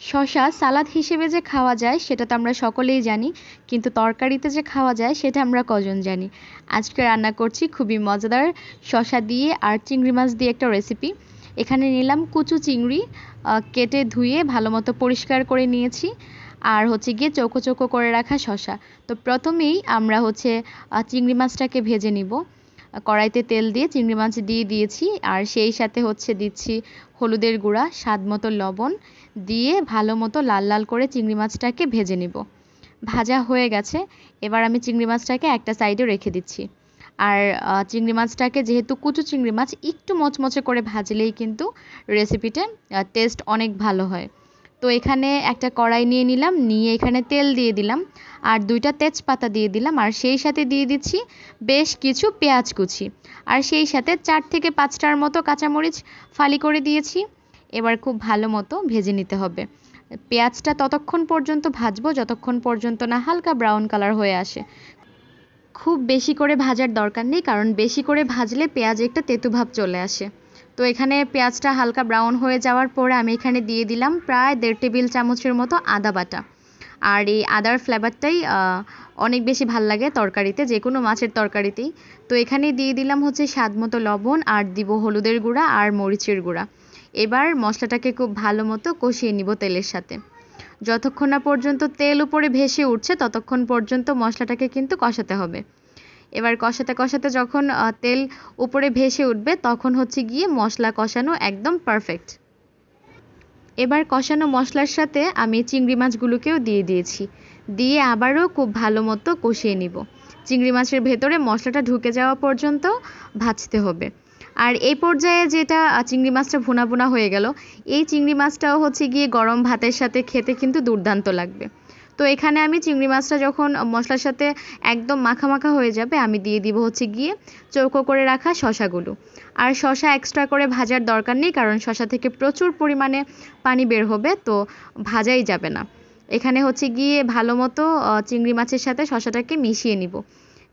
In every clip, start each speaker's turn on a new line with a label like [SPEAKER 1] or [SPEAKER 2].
[SPEAKER 1] শশা সালাদ হিসেবে যে খাওয়া যায়, সেটা তো আমরা সকলেই জানি। কিন্তু তরকারিতে যে খাওয়া যায়, সেটা আমরা কজন জানি? আজকে রান্না করছি খুবই মজাদার শশা দিয়ে আর চিংড়ি মাছ দিয়ে একটা রেসিপি এখানে নিলাম কুচু চিংড়ি কেটে ধুয়ে ভালো মতো পরিষ্কার করে নিয়েছি। আর হচ্ছে গিয়ে চৌকো চৌকো করে রাখা শশা। তো প্রথমেই আমরা হচ্ছে চিংড়ি মাছটাকে ভেজে নিব। কড়াইতে তেল দিয়ে চিংড়ি মাছ দিয়ে দিয়েছি। আর সেই সাথে হচ্ছে দিচ্ছি হলুদের গুঁড়া, স্বাদ মতো লবণ দিয়ে ভালো মতো লাল লাল করে চিংড়ি মাছটাকে ভেজে নিব। ভাজা হয়ে গেছে। এবার আমি চিংড়ি মাছটাকে একটা সাইডে রেখে দিচ্ছি। আর চিংড়ি মাছটাকে যেহেতু কুচু চিংড়ি মাছ, একটু মচমচে করে ভাজলেই কিন্তু রেসিপিটা টেস্ট অনেক ভালো হয়। তো এখানে একটা কড়াই নিয়ে নিলাম, নিয়ে এখানে তেল দিয়ে দিলাম, আর দুইটা তেজপাতা দিয়ে দিলাম, আর সেই সাথে দিয়ে দিচ্ছি বেশ কিছু পেঁয়াজ কুচি। আর সেই সাথে চার থেকে পাঁচটার মতো কাঁচামরিচ ফালি করে দিয়েছি। এবার খুব ভালো মতো ভেজে নিতে হবে। পেঁয়াজটা ততক্ষণ পর্যন্ত ভাজবো, যতক্ষণ পর্যন্ত না হালকা ব্রাউন কালার হয়ে আসে। খুব বেশি করে ভাজার দরকার নেই, কারণ বেশি করে ভাজলে পেঁয়াজে একটা তেতু ভাব চলে আসে। তো এখানে পেঁয়াজটা হালকা ব্রাউন হয়ে যাওয়ার পরে আমি এখানে দিয়ে দিলাম প্রায় দেড় টেবিল চামচের মতো আদা বাটা। আর এই আদার ফ্লেভারটাই অনেক বেশি ভালো লাগে তরকারিতে যে কোনো মাছের তরকারিতেই। তো এখানে দিয়ে দিলাম হচ্ছে স্বাদ মতো লবণ, আর দিব হলুদের গুঁড়া আর মরিচের গুঁড়া। এবার মশলাটাকে খুব ভালো মতো কষিয়ে নিব তেলের সাথে। যতক্ষণ না পর্যন্ত তেল উপরে ভেসে উঠছে, ততক্ষণ পর্যন্ত মশলাটাকে কিন্তু কষাতে হবে। এবার কষাতে কষাতে যখন তেল উপরে ভেসে উঠবে, তখন হচ্ছে গিয়ে মশলা কষানো একদম পারফেক্ট এবার কষানো মশলার সাথে আমি চিংড়ি মাছগুলোকেও দিয়ে দিয়েছি। দিয়ে আবারও খুব ভালো মতো কষিয়ে নিব। চিংড়ি মাছের ভেতরে মশলাটা ঢুকে যাওয়া পর্যন্ত ভাজতে হবে। আর এই পর্যায়ে যেটা চিংড়ি মাছটা ভুনা ভুনা হয়ে গেল, এই চিংড়ি মাছটাও হচ্ছে গিয়ে গরম ভাতের সাথে খেতে কিন্তু দুর্দান্ত লাগবে। তো এখানে আমি চিংড়ি মাছটা যখন মশলার সাথে একদম মাখা মাখা হয়ে যাবে, আমি দিয়ে দিব হচ্ছে গিয়ে চৌকো করে রাখা শশাগুলো। আর শশা এক্সট্রা করে ভাজার দরকার নেই, কারণ শশা থেকে প্রচুর পরিমাণে পানি বের হবে, তো ভাজাই যাবে না। এখানে হচ্ছে গিয়ে ভালো মতো চিংড়ি মাছের সাথে শশাটাকে মিশিয়ে নিব।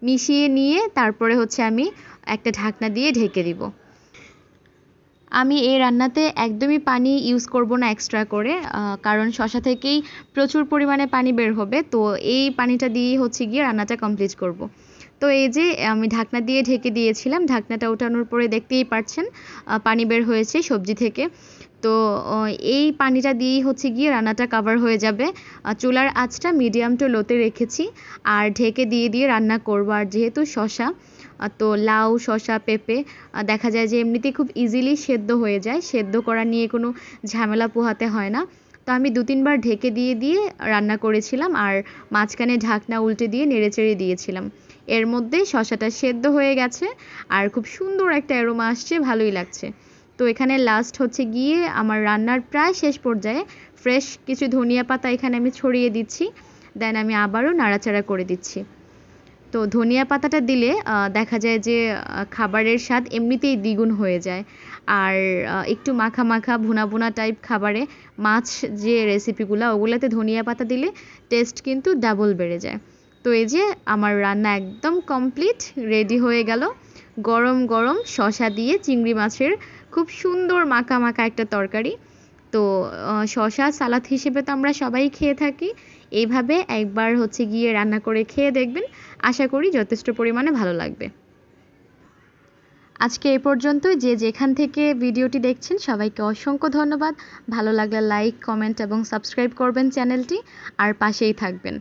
[SPEAKER 1] মিশিয়ে নিয়ে তারপরে হচ্ছে আমি একটা ঢাকনা দিয়ে ঢেকে দিব আমি এই রান্নাতে একদমই পানি ইউজ করব না এক্সট্রা করে কারণ শশা থেকেই প্রচুর পরিমাণে পানি বের হবে, তো এই পানিটা দিয়েই হচ্ছে গিয়ে রান্নাটা কমপ্লিট করব। তো এই যে, আমি ঢাকনা দিয়ে ঢেকে দিয়েছিলাম, ঢাকনাটা ওঠানোর পরে দেখতেই পাচ্ছেন পানি বের হয়েছে সবজি থেকে। তো এই পানিটা দিয়েই হচ্ছে গিয়ে রান্নাটা কাভার হয়ে যাবে। চুলার আঁচটা মিডিয়াম টু লোতে রেখেছি আর ঢেকে দিয়ে দিয়ে রান্না করব। আর যেহেতু শশা তো লাউ শশা পেঁপে দেখা যায় যে এমনিতে খুব ইজিলি সেদ্ধ হয়ে যায়। সেদ্ধ করা নিয়ে কোনো ঝামেলা পোহাতে হয় না। তো আমি দু তিনবার ঢেকে দিয়ে দিয়ে রান্না করেছিলাম আর মাঝখানে ঢাকনা উল্টে দিয়ে নেড়েচেড়ে দিয়েছিলাম। এর মধ্যে শশাটা সেদ্ধ হয়ে গেছে আর খুব সুন্দর একটা অ্যারোমা আসছে, ভালোই লাগছে। তো এখানে লাস্ট হচ্ছে গিয়ে আমার রান্নার প্রায় শেষ পর্যায়ে ফ্রেশ কিছু ধনিয়া পাতা এখানে আমি ছড়িয়ে দিচ্ছি দেন আমি আবারও নাড়াচাড়া করে দিচ্ছি। তো ধনিয়া পাতাটা দিলে দেখা যায় যে খাবারের স্বাদ এমনিতেই দ্বিগুণ হয়ে যায়। আর একটু মাখা মাখা ভুনা ভুনা টাইপ খাবারে মাছ যে রেসিপিগুলো ওগুলোতে ধনিয়া পাতা দিলে টেস্ট কিন্তু ডাবল বেড়ে যায়। তো এই যে আমার রান্না একদম কমপ্লিট রেডি হয়ে গেল। গরম গরম শশা দিয়ে চিংড়ি মাছের খুব সুন্দর মাখা মাখা একটা তরকারি। তো শশা সালাদ হিসেবে তো আমরা সবাই খেয়ে থাকি। এইভাবে একবার হচ্ছে গিয়ে রান্না করে খেয়ে দেখবেন। আশা করি যথেষ্ট পরিমাণে ভালো লাগবে। আজকে এ পর্যন্তই। যে যেখান থেকে ভিডিওটি দেখছেন, সবাইকে অসংখ্য ধন্যবাদ। ভালো লাগলে লাইক, কমেন্ট এবং সাবস্ক্রাইব করবেন চ্যানেলটি। আর পাশেই থাকবেন।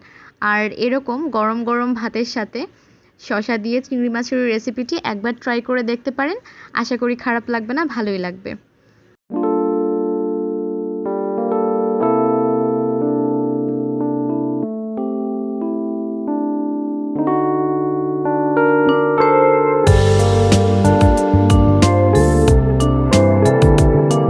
[SPEAKER 1] আর এরকম গরম গরম ভাতের সাথে শশা দিয়ে চিংড়ি মাছের রেসিপিটি একবার ট্রাই করে দেখতে পারেন। আশা করি খারাপ লাগবে না, ভালোই লাগবে।